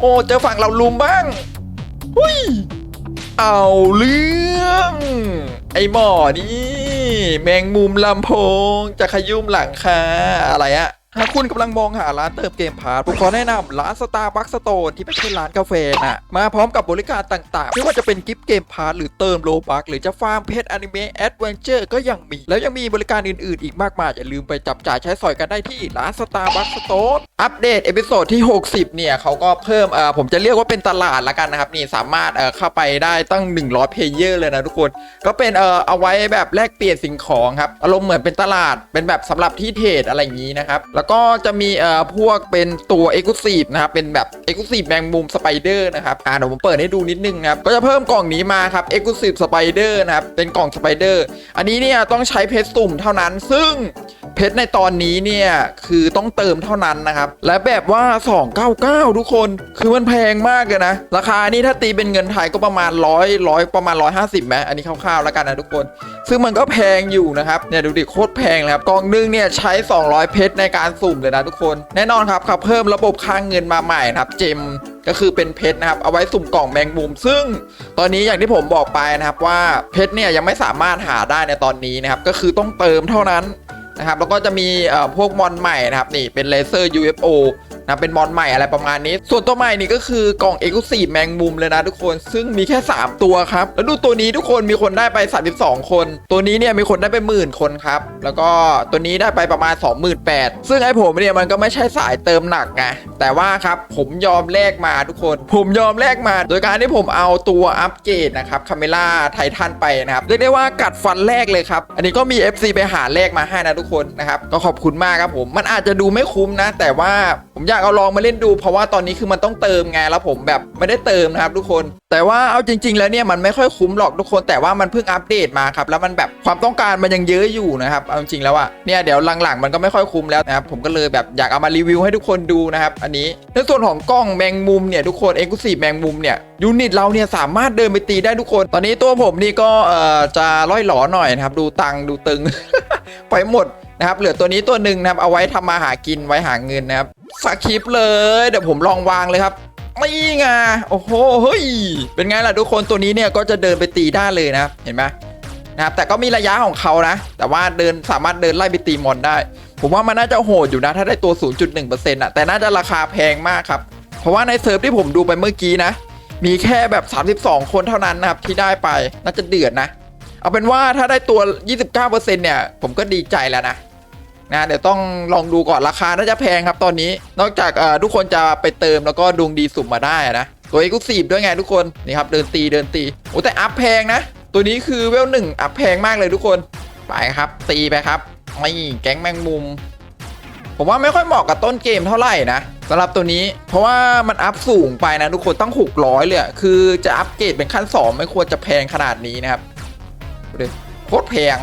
โอ้เจอฝั่งเราลุมบ้างหุยเอาเรื่อง ไอหมอนี่ แมงมุมลำโพงจะขยุ่มหลังคาอะไรอะ หากคุณกำลังมองหาร้านเติมเกมพาร์ทผมขอแนะนำร้านสตาร์บัคสโตนที่ไม่ใช่ร้านกาแฟนะมาพร้อมกับบริการต่างๆ ไม่ว่าจะเป็นกิฟต์เกมพาร์ทหรือเติมโลบักหรือจะฟาร์มเพชรอนิเมะแอดเวนเจอร์ก็ยังมี แล้วยังมีบริการอื่นๆ อีกมากมาย อย่าลืมไปจับจ่ายใช้สอยกันได้ที่ร้านสตาร์บัคสโตนอัปเดตเอพิโซดที่ 60 เนี่ยเขาก็เพิ่มเอ่อผมจะเรียกว่าเป็นตลาดละกันนะครับนี่สามารถเอ่อเข้าไปได้ตั้ง 100เพลเยอร์เลยนะทุกคน ก็เป็นเอ่อเอาไว้แบบแลกเปลี่ยนสิ่งของครับอารมณ์เหมือนเป็นตลาดเป็นแบบสำหรับที่เทรดอะไรอย่างนี้นะครับแล้วก็จะมีเอ่อพวกเป็นตัว e x c l u s i v e นะครับเป็นแบบ e x c l u s i v e แมงมุมสไปเดอร์นะครับอ่าเดี๋ยวผมเปิดให้ดูนิดนึงนะครับก็จะเพิ่มกล่องนี้มาครับ e x c l u s i v e สไปเดอร์นะครับเป็นกล่องสไปเดอร์อันนี้เนี่ยต้องใช้เพชรสุ่มเท่านั้น ซึ่งเพชรในตอนนี้เนี่ยคือต้องเติมเท่านั้นนะครับและแบบว่า 299 ทุกคนคือมันแพงมากเลยนะ ราคานี่ถ้าตีเป็นเงินไทยก็ประมาณร้อยร้อยประมาณ 150ไหมอันนี้คร่าวๆแล้วกันนะทุกคนซึ่งมันก็แพงอยู่นะครับเนี่ยดูดิโคตรแพงเลยครับกล่องหนึงเนี่ยใช้ 200 เพชรในการสุ่มเลยนะทุกคนแน่นอนครับเขาเพิ่มระบบค่างเงินมาใหม่นะครับเจมก็คือเป็นเพชรนะครับ เอาไว้สุ่มกล่องแมงมุม ซึ่งตอนนี้อย่างที่ผมบอกไปนะครับว่าเพชรเนี่ยยังไม่สามารถหาได้ในตอนนี้นะครับ ก็คือต้องเติมเท่านั้นนะครับแล้วก็จะมีเอ่อพวกมอนใหม่นะครับนี่เป็นเลเซอร์ UFO นะเป็นมอนใหม่อะไรประมาณนี้ ส่วนตัวใหม่นี่ก็คือกล่อง e x c l u s i v e แมงมุมเลยนะทุกคนซึ่งมีแค่ 3 ตัวครับ แล้วดูตัวนี้ทุกคนมีคนได้ไป 32 คน ตัวนี้เนี่ยมีคนได้ไปหมื่นคนครับ แล้วก็ตัวนี้ได้ไปประมาณ 28,000ซึ่งไอ้ผมเนี่ยมันก็ไม่ใช่สายเติมหนักไงแต่ว่าครับผมยอมแลกมาทุกคน ผมยอมแลกมา โดยการที่ผมเอาตัวอัปเกรดนะครับคาเมล่าไททันไปนะครับเรียกได้ว่ากัดฟันแรกเลยครับ อันนี้ก็มี FC ไปหาแลกมาให้นะทุกคนนะครับก็ขอบคุณมากครับผมมันอาจจะดูไม่คุ้มนะ แต่ว่า ผมอยากเอาลองมาเล่นดู เพราะว่าตอนนี้คือมันต้องเติมไงแล้วผมแบบไม่ได้เติมนะครับทุกคน แต่ว่าเอาจริง ๆ แล้วเนี่ยมันไม่ค่อยคุ้มหรอกทุกคนแต่ว่ามันเพิ่งอัปเดตมาครับแล้วมันแบบความต้องการมันยังเยอะอยู่นะครับเอาจริงๆแล้วอะเนี่ยเดี๋ยวหลังๆมันก็ไม่ค่อยคุ้มแล้วนะครับผมก็เลยแบบอยากเอามารีวิวให้ทุกคนดูนะครับอันนี้ในส่วนของกล้องแมงมุมเนี่ยทุกคนเอ็กซ์คลูซีฟแมงมุมเนี่ยยูนิตเราเนี่ยสามารถเดินไปตีได้ทุกคน ตอนนี้ตัวผมนี่ก็เอ่อจะล่อยหลอหน่อยนะครับดูตังดูตึง ไปหมด นะครับเหลือตัวนี้ตัวหนึ่งนะครับเอาไว้ทำมาหากินไว้หาเงินนะครับสคริปเลยเดี๋ยวผมลองวางเลยครับไม่ไงโอ้โหเฮ้ยเป็นไงล่ะทุกคนตัวนี้เนี่ยก็จะเดินไปตีได้เลยนะเห็นไหมนะครับแต่ก็มีระยะของเขานะ แต่ว่าเดินสามารถเดินไล่ไปตีมอนได้ ผมว่ามันน่าจะโหดอยู่นะ ถ้าได้ตัว 0.1%อะแต่น่าจะราคาแพงมากครับ เพราะว่าในเซิร์ฟที่ผมดูไปเมื่อกี้นะ มีแค่แบบ 32 คนเท่านั้นนะครับที่ได้ไปน่าจะเดือดนะ เอาเป็นว่าถ้าได้ตัว 29%เนี่ย ผมก็ดีใจแล้วนะ นะเดี๋ยวต้องลองดูก่อนราคาน่าจะแพงครับตอนนี้ นอกจากทุกคนจะไปเติมแล้วก็ดวงดีสุ่มมาได้นะตัวเอกลุศีบด้วยไงทุกคนนี่ครับเดินตีเดินตีโอ้แต่อัพแพงนะ ตัวนี้คือเวลหนึ่งอัพแพงมากเลยทุกคนไปครับ ตีไปครับไม่แก๊งแมงมุม ผมว่าไม่ค่อยเหมาะกับต้นเกมเท่าไหร่นะสำหรับตัวนี้ เพราะว่ามันอัพสูงไปนะทุกคนตั้ง600เลยคือจะอัพเกรดเป็นขั้น 2 ไม่ควรจะแพงขนาดนี้นะครับดูดโคตรแพง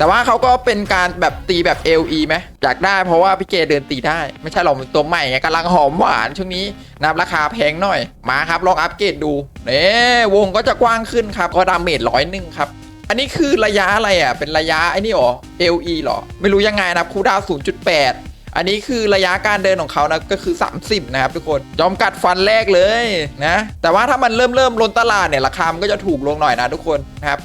แต่ว่าเขาก็เป็นการแบบตีแบบ LE ไหมอยากได้เพราะว่าพี่เกเดินตีได้ ไม่ใช่หรอกมันตัวใหม่ไงกำลังหอมหวานช่วงนี้นับราคาแพงหน่อย มาครับลองอัปเกรดดูเน่วงก็จะกว้างขึ้นครับก็ดาเมจร้อยหนึ่งครับ อันนี้คือระยะอะไรอะ เป็นระยะไอ้นี่หรอ LE หรอ ไม่รู้ยังไงนะครับคูดาวน์0.8 อันนี้คือระยะการเดินของเขานะก็คือ 30 นะครับทุกคนยอมกัดฟันแรกเลยนะแต่ว่าถ้ามันเริ่มเริ่มลนตลาดเนี่ยราคามันก็จะถูกลงหน่อยนะทุกคนนะครับ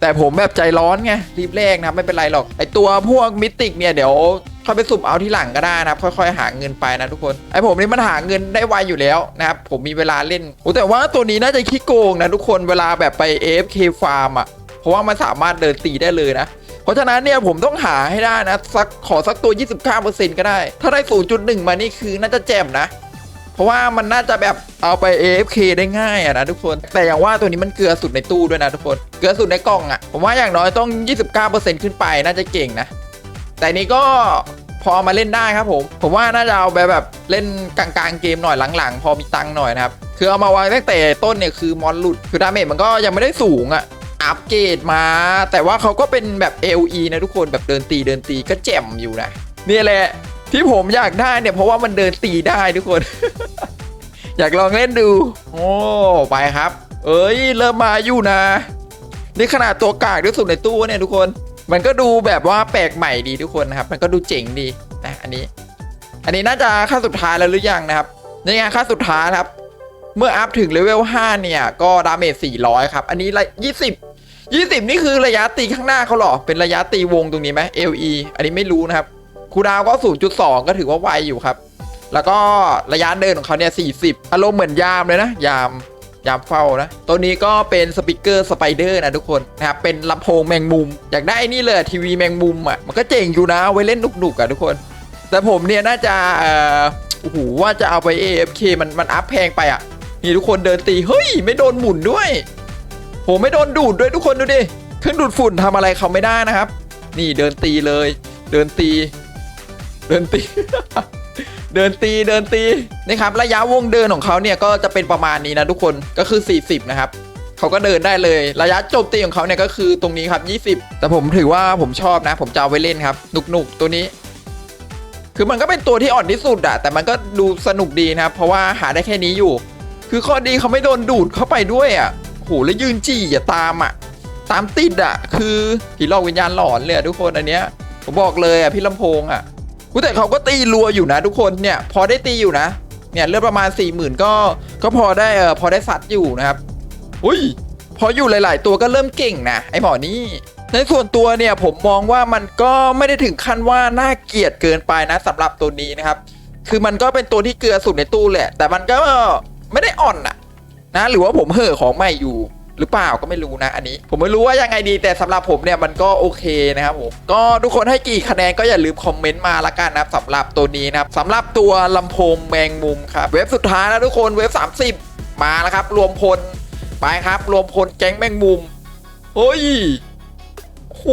แต่ผมแบบใจร้อนไงรีบแรกนะไม่เป็นไรหรอกไอตัวพวกมิติกเนี่ยเดี๋ยวค่อยไปสุ่มเอาที่หลังก็ได้นะครับค่อยๆ หาเงินไปนะทุกคนไอผมนี่มันหาเงินได้ไวอยู่แล้วนะครับผมมีเวลาเล่นโอ้แต่ว่าตัวนี้น่าจะขี้โกงนะทุกคนเวลาแบบไป AFK farm อะเพราะว่ามันสามารถเดินตีได้เลยนะเพราะฉะนั้นเนี่ยผมต้องหาให้ได้นะสักขอสักตัว 29%ก็ได้ ถ้าได้ 0.1 มานี่คือน่าจะแจ่มนะ เพราะว่ามันน่าจะแบบเอาไป AFK ได้ง่ายอะนะทุกคน แต่อย่างว่าตัวนี้มันเกลือสุดในตู้ด้วยนะทุกคน เกลือสุดในกล่องอะผมว่าอย่างน้อยต้อง 29%ขึ้นไปน่าจะเก่งนะ แต่นี้ก็พอมาเล่นได้ครับผม ผมว่าน่าจะเอาไปแบบเล่นกลางๆเกมหน่อยหลังๆ พอมีตังค์หน่อยนะครับ คือเอามาวางตั้งแต่ต้นเนี่ยคือมอนหลุด คือดาเมจมันก็ยังไม่ได้สูงอะอัปเกรดมา แต่ว่าเขาก็เป็นแบบ LE นะทุกคนแบบเดินตีเดินตีก็แจ่มอยู่นะนี่แหละ ที่ผมอยากได้เนี่ยเพราะว่ามันเดินตีได้ทุกคน อยากลองเล่นดู โอ้ไปครับ เอ้ย เริ่มมาอยู่นะ นี่ขนาดตัวกากที่สุดในตู้เนี่ยทุกคน มันก็ดูแบบว่าแปลกใหม่ดีทุกคนนะครับ มันก็ดูเจ๋งดีนะอันนี้ อันนี้น่าจะขั้นสุดท้ายแล้วหรือยังนะครับในงานค่าสุดท้ายครับ เมื่ออัพถึงเลเวล5เนี่ย ก็ดาเมจ400 ครับ อันนี้ละ20 20นี่คือระยะตีข้างหน้าเขาหรอ เป็นระยะตีวงตรงนี้ไหม LE อันนี้ไม่รู้นะครับ คูดาวน์ก็ 0.2 ก็ถือว่าไวอยู่ครับ แล้วก็ระยะเดินของเขาเนี่ย 40 อารมณ์เหมือนยามเลยนะ ยาม ยามเฝ้านะ ตัวนี้ก็เป็นสปีกเกอร์สไปเดอร์นะทุกคนนะครับ เป็นลำโพงแมงมุม อยากได้นี่เลยทีวีแมงมุมอะ มันก็เจ๋งอยู่นะเอาไว้เล่นหนุกๆอะทุกคน แต่ผมเนี่ยน่าจะ เอ่อ โอ้โห ว่าจะเอาไป AFK มันมันอัพแพงไปอะ นี่ทุกคนเดินตี เฮ้ย ไม่โดนหมุนด้วยโหไม่โดนดูดด้วยทุกคนดูดิ เครื่องดูดฝุ่นทำอะไรเขาไม่ได้นะครับ นี่เดินตีเลย เดินตี เดินตี เดินตีเดินตีนะครับระยะวงเดินของเขาเนี่ยก็จะเป็นประมาณนี้นะทุกคนก็คือ 40 นะครับเขาก็เดินได้เลย ระยะโจมตีของเขาเนี่ยก็คือตรงนี้ครับ 20 แต่ผมถือว่าผมชอบนะ ผมจะเอาไว้เล่นครับหนุกๆตัวนี้ คือมันก็เป็นตัวที่อ่อนที่สุดอะแต่มันก็ดูสนุกดีนะครับ เพราะว่าหาได้แค่นี้อยู่ คือข้อดีเขาไม่โดนดูดเข้าไปด้วยอะโหแล้วยืนจี่อย่าตามอะตามติดอะคือผีหลอกวิญญาณหลอนเลยอะทุกคนอันเนี้ยผมบอกเลยอะพี่ลำโพงอะ กูแต่เขาก็ตีรัวอยู่นะทุกคนเนี่ยพอได้ตีอยู่นะ เนี่ยเลือดประมาณ4ี่หมื่นก็ก็พอได้เออพอได้สัตว์อยู่นะครับอุ้ยพออยู่หลาย ๆ ตัวก็เริ่มเก่งนะไอหมอนี่ในส่วนตัวเนี่ยผมมองว่ามันก็ไม่ได้ถึงขั้นว่าน่าเกลียดเกินไปนะสำหรับตัวนี้นะครับ คือมันก็เป็นตัวที่เกลือสุดในตู้แหละ แต่มันก็ไม่ได้อ่อนอะนะ หรือว่าผมเห่อของใหม่อยู่ หรือเปล่าก็ไม่รู้นะอันนี้ ผมไม่รู้ว่ายังไงดีแต่สำหรับผมเนี่ยมันก็โอเคนะครับผมก็ทุกคนให้กี่คะแนนก็อย่าลืมคอมเมนต์มาละกันนะครับสำหรับตัวนี้นะครับสำหรับตัวลำโพงแมงมุมครับเว็บสุดท้ายแล้วทุกคนเว็บ 30 มาแล้วครับ รวมพลไปครับ รวมพลแก๊งแมงมุมเฮ้ยโอ้โห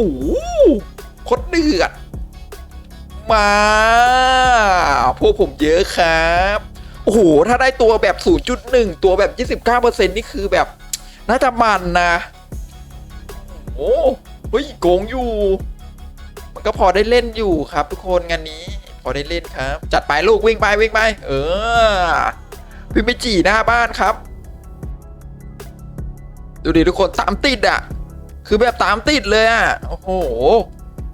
โคตรเดือด มาพวกผมเยอะครับ โอ้โห ถ้าได้ตัวแบบ 0.1 ตัวแบบ 29%นี่คือแบบ น่าจะมันนะโอ้เฮ้ยโกงอยู่ มันก็พอได้เล่นอยู่ครับ ทุกคนงานนี้พอได้เล่นครับ จัดไปลูกวิ่งไปวิ่งไป เออวิ่งไปจีหน้าบ้านครับ ดูดิทุกคนตามติดอะ คือแบบตามติดเลยอะโอ้โห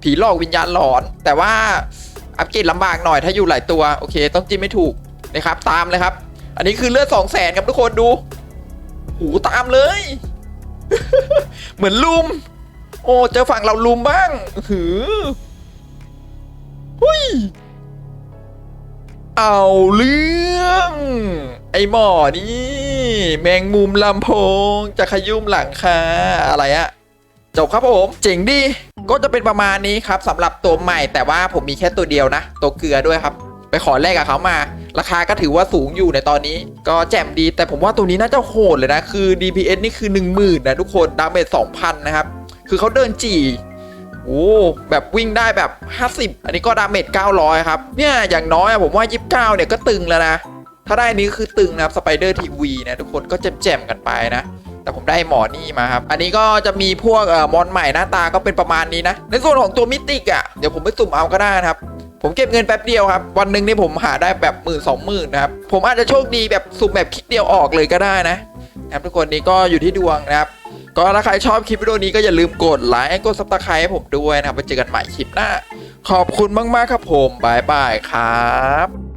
ผีหลอกวิญญาณหลอน แต่ว่าอัปเกรดลำบากหน่อยถ้าอยู่หลายตัวโอเค ต้องจิ้มไม่ถูกนะครับตามเลยครับ อันนี้คือเลือดสองแสนครับทุกคนดู หูตามเลย เหมือนลุม โอ้เจอฝั่งเราลุมบ้างหือหุยเอาเรื่อง ไอหมอนี่แมงมุมลำโพงจะขยุ่มหลังคาอะไรอะจบครับผมเจ๋งดีก็จะเป็นประมาณนี้ครับสำหรับตัวใหม่แต่ว่าผมมีแค่ตัวเดียวนะ ตัวเกลือด้วยครับ ไปขอแลกกับเขามา ราคาก็ถือว่าสูงอยู่ในตอนนี้ ก็แจ่มดีแต่ผมว่าตัวนี้น่าจะโหดเลยนะ คือ DPS นี่คือ 1 0,000นะทุกคนดาเมจ2,000 นะครับ คือเขาเดินจี่โอ้แบบวิ่งได้แบบ 50 อันนี้ก็ดาเมจ900 ครับ เนี่ยอย่างน้อยผมว่า 29 เนี่ยก็ตึงแล้วนะ ถ้าได้นี้คือตึงนะครับสไปเดอร์ทีวีนะทุกคนก็แจ่มๆกันไปนะแต่ผมได้หมอนี่มาครับ อันนี้ก็จะมีพวกเอ่อมอนใหม่หน้าตาก็เป็นประมาณนี้นะ ในส่วนของตัวมิติกอะ่ะ เดี๋ยวผมไปสุ่มเอาก็ได้นะครับ ผมเก็บเงินแป๊บเดียวครับ วันหนึ่งนี่ผมหาได้แบบหมื่นสองหมื่นนะครับ ผมอาจจะโชคดีแบบสุ่มแบบคลิกเดียวออกเลยก็ได้นะนะครับทุกคนนี้ก็อยู่ที่ดวงนะครับ ก็ถ้าใครชอบคลิปวิดีโอนี้ก็อย่าลืมกดไลค์กดซับสไครต์ให้ผมด้วยนะครับไปเจอกันใหม่คลิปหน้า ขอบคุณมากๆครับผมบายบายครับ